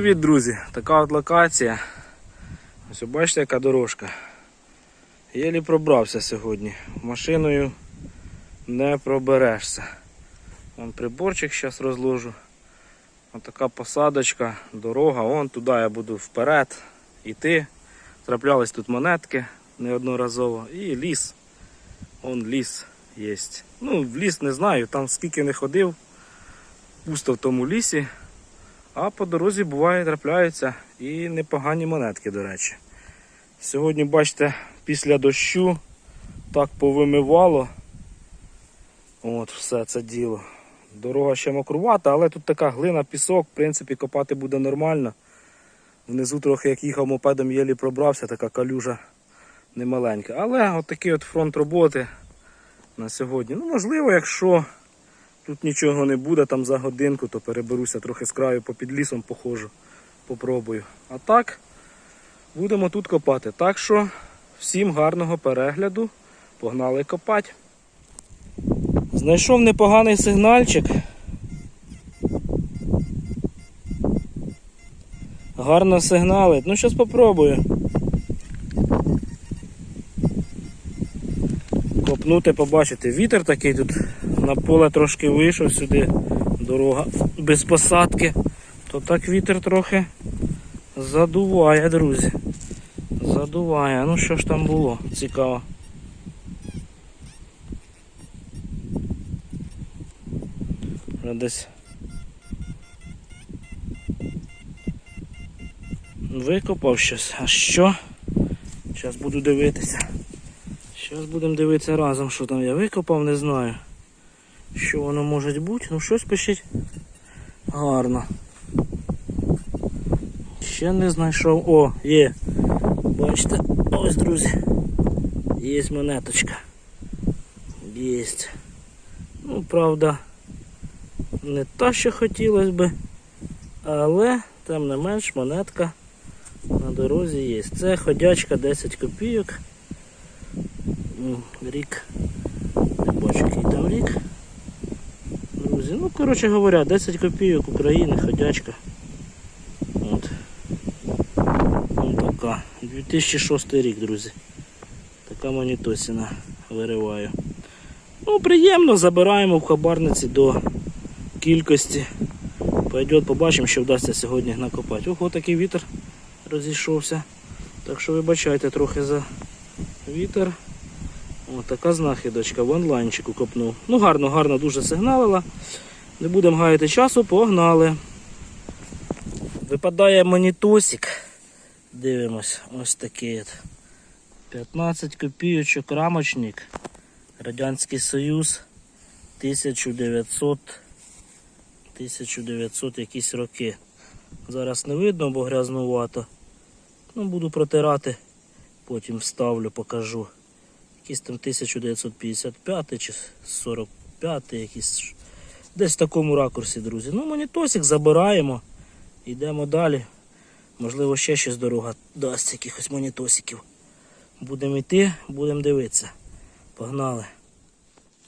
привіт, друзі! Така от локація. Ось бачите, яка дорожка. Єлі пробрався сьогодні. Машиною не проберешся. Вон приборчик зараз розложу. Ось така посадочка, дорога, вон туди я буду вперед йти. Траплялись тут монетки неодноразово. І ліс. Вон ліс є. Ну, в ліс не знаю, там скільки не ходив. Пусто в тому лісі. А по дорозі буває трапляються і непогані монетки, до речі. Сьогодні, бачите, після дощу так повимивало. От все це діло. Дорога ще мокрувата, але тут така глина, пісок, в принципі, копати буде нормально. Внизу трохи як їхав мопедом, єлі пробрався, така калюжа немаленька. Але от от фронт роботи на сьогодні. Ну, можливо, якщо тут нічого не буде там за годинку, то переберуся трохи з краю попід лісом походжу, попробую. А так, будемо тут копати. Так що всім гарного перегляду. Погнали копати. Знайшов непоганий сигнальчик. Гарно сигналить. Ну, зараз попробую. Копнути, побачити. Вітер такий тут на поле трошки вийшов сюди. Дорога без посадки. То так вітер трохи задуває, друзі. Задуває. Ну що ж там було? Цікаво. Десь викопав щось. А що? Зараз буду дивитися. Зараз будемо дивитися разом, що там я викопав, не знаю. Що воно може бути? Ну щось пишіть гарно. Ще не знайшов. О, є. Бачите, ось, друзі. Є монеточка. Єсть. Ну, правда, не та, що хотілося би, але тим не менш монетка на дорозі є. Це ходячка 10 копійок. Рік. Не бачу, який там рік. Друзі, ну коротше говоря, 10 копійок України, ходячка. От. Ось така. 2006 рік, друзі. Така монітосіна вириваю. Ну, приємно, забираємо в хабарниці до кількості. Пойдет, побачимо, що вдасться сьогодні накопати. Ого, такий вітер розійшовся. Так що вибачайте трохи за вітер. Така знахідочка в онлайнчику копнув. Ну гарно, гарно дуже сигналила. Не будемо гаяти часу, погнали. Випадає монітосик. Дивимось, ось такий. от. 15 копійочок рамочник. Радянський Союз 1900 1900 якісь роки. Зараз не видно, бо грязнувато. Ну, буду протирати, потім вставлю, покажу. Якийсь там 1955 чи 45 якийсь. Десь в такому ракурсі, друзі. Ну, монітосик забираємо. Йдемо далі. Можливо, ще щось дорога дасть якихось монітосиків. Будемо йти, будемо дивитися. Погнали.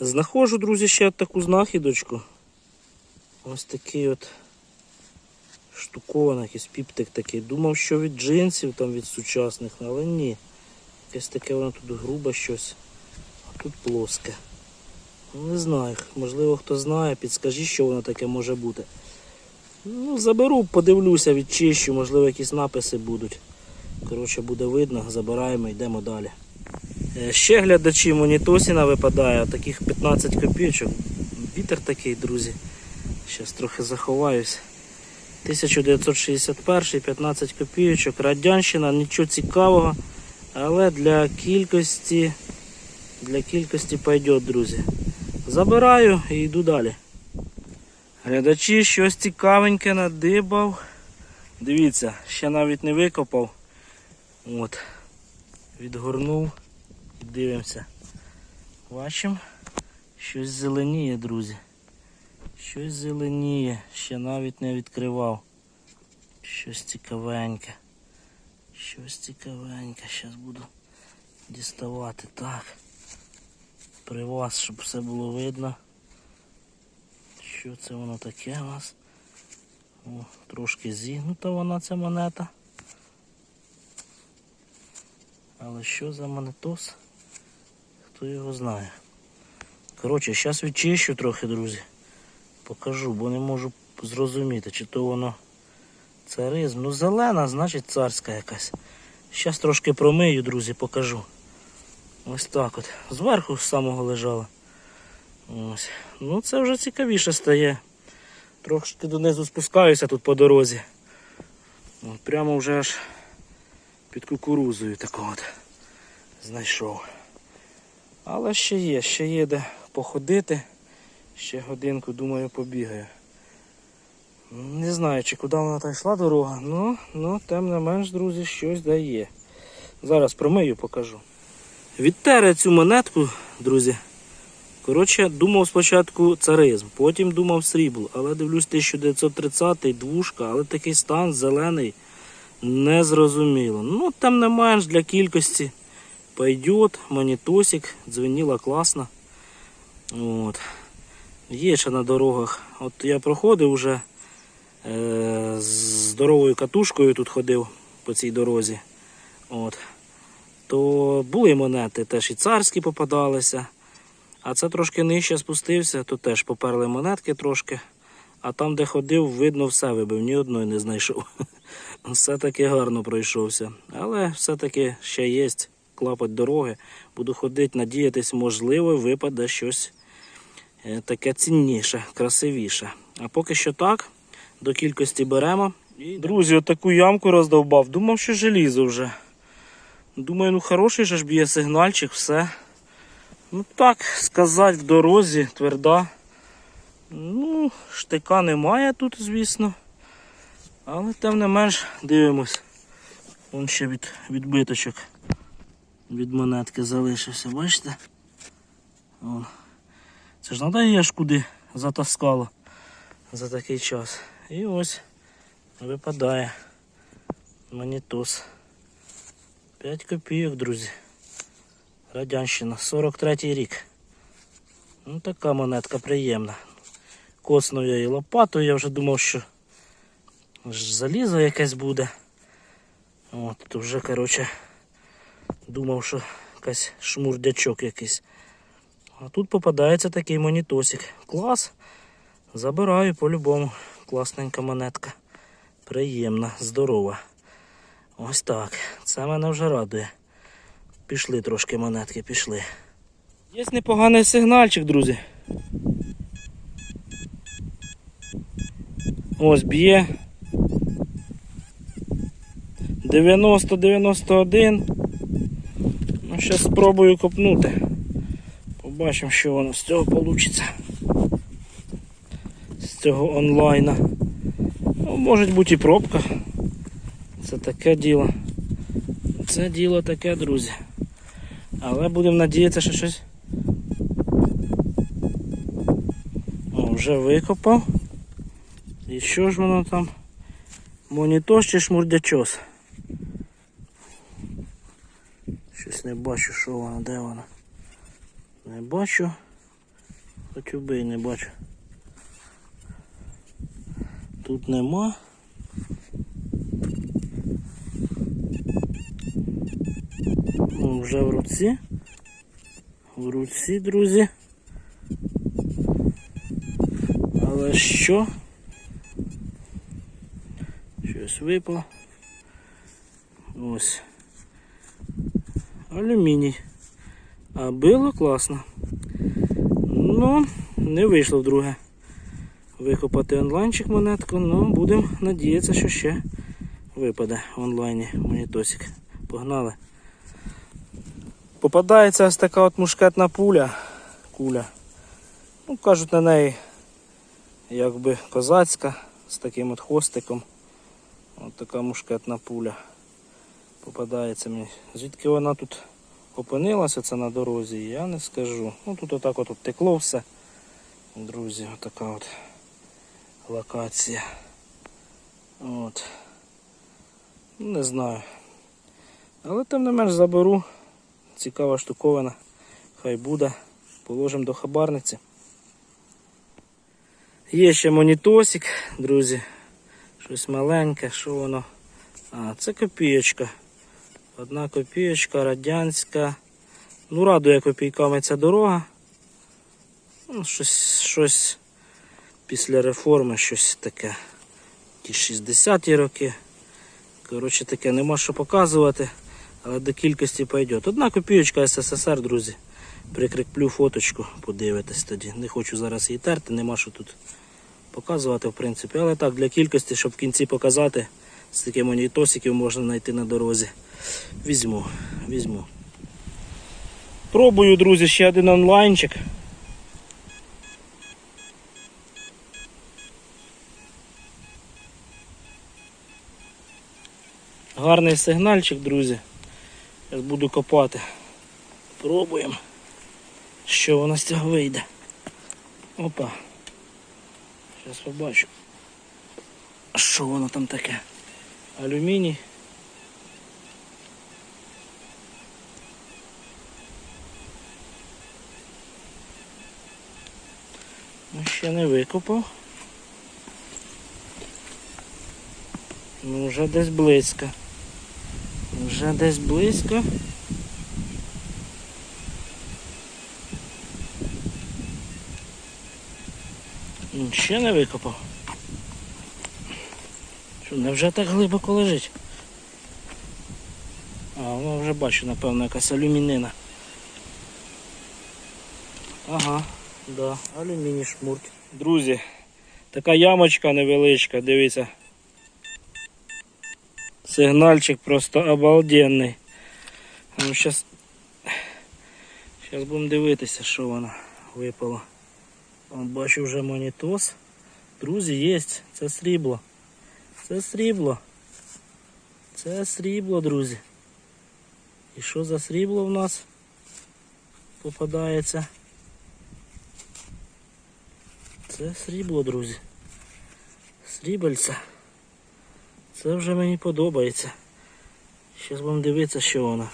Знаходжу, друзі, ще таку знахідочку. Ось такий от штукована, якийсь піптик такий. Думав, що від джинсів, там від сучасних, але ні. Якесь таке воно тут грубе щось, а тут плоске. Ну, Не знаю, можливо хто знає, підскажіть, що воно таке може бути. Ну, заберу, подивлюся, відчищу, можливо, якісь написи будуть. Коротше, буде видно, забираємо, йдемо далі. Е, Ще глядачі монітосіна випадає, таких 15 копійочок. Вітер такий, друзі. Зараз трохи заховаюсь. 1961, 15 копійочок, радянщина, нічого цікавого, але для кількості, для кількості пойдет, друзі. Забираю і йду далі. Глядачі щось цікавеньке надибав. Дивіться, ще навіть не викопав. От. Відгорнув і дивимося. Бачимо, щось зеленіє, друзі. Щось зеленіє, ще навіть не відкривав. Щось цікавеньке. Щось цікавеньке. Зараз буду діставати так. При вас, щоб все було видно. Що це воно таке у нас? О, трошки зігнута вона ця монета. Але що за монетос? Хто його знає. Коротше, зараз відчищу трохи, друзі. Покажу, бо не можу зрозуміти, чи то воно царизм. Ну, зелена, значить царська якась. Зараз трошки промию, друзі, покажу. Ось так от. Зверху з самого лежала. Ось. Ну це вже цікавіше стає. Трошки донизу спускаюся тут по дорозі. От, прямо вже аж під кукурузою таку от знайшов. Але ще є, ще є де походити. Ще годинку, думаю, побігаю. Не знаю, чи куди вона та йшла дорога, ну, ну тим не менш, друзі, щось дає. Зараз промию, покажу. Відтере цю монетку, друзі. Коротше, думав спочатку царизм, потім думав срібло, але дивлюсь 1930-й, двушка, але такий стан зелений, незрозуміло. Ну, тим не менш для кількості пойдет, монітосик, дзвеніла класно. От. Є ще на дорогах. От я проходив вже з здоровою катушкою тут ходив по цій дорозі. От. То були монети, теж і царські попадалися. А це трошки нижче спустився, то теж поперли монетки трошки. А там, де ходив, видно, все вибив, ні одної не знайшов. Все-таки гарно пройшовся. Але все-таки ще є клапоть дороги. Буду ходити, надіятись, можливо, випаде щось е, таке цінніше, красивіше. А поки що так, до кількості беремо. І... Друзі, отаку ямку роздовбав. Думав, що желізо вже. Думаю, ну хороший же ж б'є сигнальчик, все. Ну так, сказати в дорозі, тверда. Ну, штика немає тут, звісно. Але тим не менш дивимось. Вон ще від відбиточок від монетки залишився, бачите? Вон. Це ж треба її аж куди затаскало за такий час. І ось випадає монітос. 5 копійок, друзі. Радянщина, 43-й рік. Ну така монетка приємна. Коснув я її лопатою, я вже думав, що залізо якесь буде. От, то вже, коротше, думав, що якась шмурдячок якийсь. А тут попадається такий монітосик. Клас. Забираю по-любому. Класненька монетка. Приємна, здорова. Ось так. Це мене вже радує. Пішли трошки монетки, пішли. Є непоганий сигнальчик, друзі. Ось б'є. 90-91. Ну, зараз спробую копнути. Побачимо, що воно з цього вийде. Цього онлайна. Ну, може бути і пробка. Це таке діло. Це діло таке, друзі. Але будемо надіятися, що щось. О, вже викопав. І що ж воно там? Монітор чи шмурдячос? Щось не бачу, що воно, де воно. Не бачу. Хоч убий, не бачу. Тут нема. О, вже в руці. В руці, друзі. Але що? Щось випало. Ось. Алюміній. А було класно. Ну, не вийшло вдруге викопати онлайнчик монетку, ну будемо надіятися, що ще випаде в онлайні монітосик. Погнали. Попадається ось така от мушкетна пуля. Куля. Ну, кажуть на неї якби козацька з таким от хвостиком. Ось така мушкетна пуля. Попадається мені. Звідки вона тут опинилася, це на дорозі, я не скажу. Ну тут отак от текло все. Друзі, отака от локація. От. Не знаю. Але тим не менш заберу. Цікава штуковина. Хай буде. Положимо до хабарниці. Є ще монітосик, друзі. Щось маленьке, що воно? А, це копієчка. Одна копієчка, радянська. Ну, радує копійками ця дорога. Ну, щось, щось після реформи, щось таке. Ті 60-ті роки. Коротше таке, нема що показувати, але до кількості пойде. Одна копійочка СССР, друзі. Прикріплю фоточку, подивитесь тоді. Не хочу зараз її терти, нема що тут показувати, в принципі. Але так, для кількості, щоб в кінці показати, з таких монітосиків можна знайти на дорозі. Візьму, візьму. Пробую, друзі, ще один онлайнчик. Гарний сигнальчик, друзі. Зараз буду копати. Пробуємо, що воно з цього вийде. Опа. Зараз побачу. Що воно там таке? Алюміній. Ну, ще не викопав. Ну, вже десь близько. Вже десь близько. М, Ще не викопав. Що, невже так глибоко лежить? А, воно вже бачу, напевно, якась алюмінина. Ага, да, алюміній шмурк. Друзі, така ямочка невеличка, дивіться. Сигнальчик просто обалденний. Ну, зараз, будемо дивитися, що воно випало. Вон, бачу вже монітос. Друзі, є, це срібло. Це срібло. Це срібло, друзі. І що за срібло в нас попадається? Це срібло, друзі. Срібельце. Це вже мені подобається. Зараз будемо дивитися, що воно.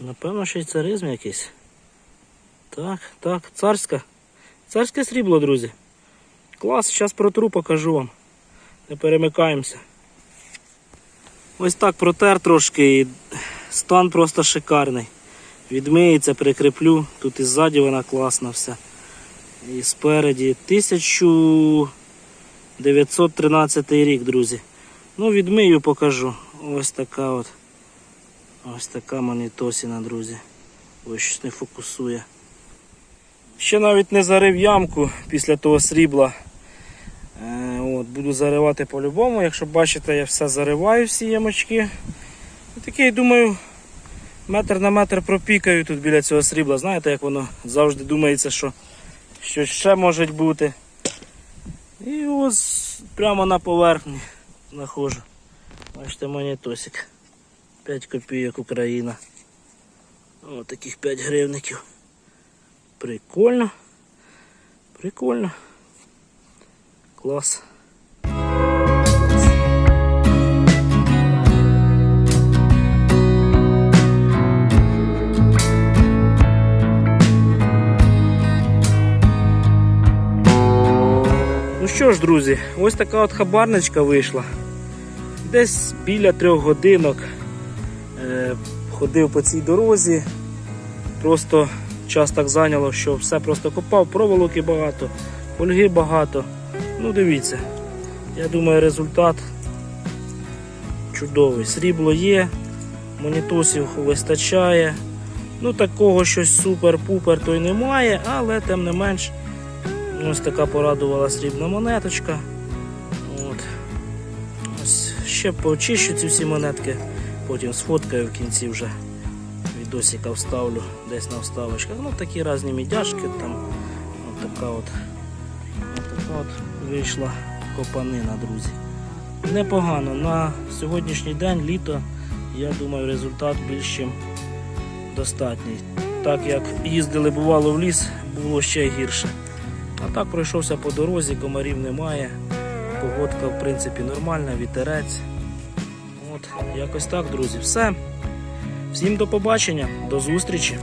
Напевно, швейцаризм якийсь. Так, так, царська. Царське срібло, друзі. Клас, зараз протру, покажу вам. Не перемикаємося. Ось так протер трошки і стан просто шикарний. Відмиється, прикріплю. Тут і ззаді вона класна вся. І спереді 1913 рік, друзі. Ну, відмию, покажу. Ось така от. Ось така монітосіна, друзі. Ось щось не фокусує. Ще навіть не зарив ямку після того срібла. Е, от, буду заривати по-любому. Якщо бачите, я все зариваю, всі ямочки. І такий, думаю, метр на метр пропікаю тут біля цього срібла. Знаєте, як воно завжди думається, що щось ще може бути. І ось прямо на поверхні знаходжу. Бачите, монітосик. 5 копійок Україна. О, таких 5 гривників. Прикольно. Прикольно. Клас. Що ж, друзі, ось така от хабарничка вийшла. Десь біля трьох годинок е, ходив по цій дорозі. Просто час так зайняло, що все просто копав, проволоки багато, фольги багато. Ну дивіться, я думаю, результат чудовий. Срібло є, монітосів вистачає. Ну такого щось супер-пупер то й немає, але тим не менш ось така порадувала срібна монеточка. От. Ось ще почищу ці всі монетки, потім сфоткаю в кінці вже відосика вставлю десь на вставочках. Ну такі різні мідяшки там. От така от, от така от вийшла копанина, друзі. Непогано. На сьогоднішній день, літо, я думаю, результат більш чим достатній. Так як їздили бувало в ліс, було ще гірше. А так пройшовся по дорозі, комарів немає. Погодка в принципі нормальна, вітерець. От, якось так, друзі. Все. Всім до побачення, до зустрічі.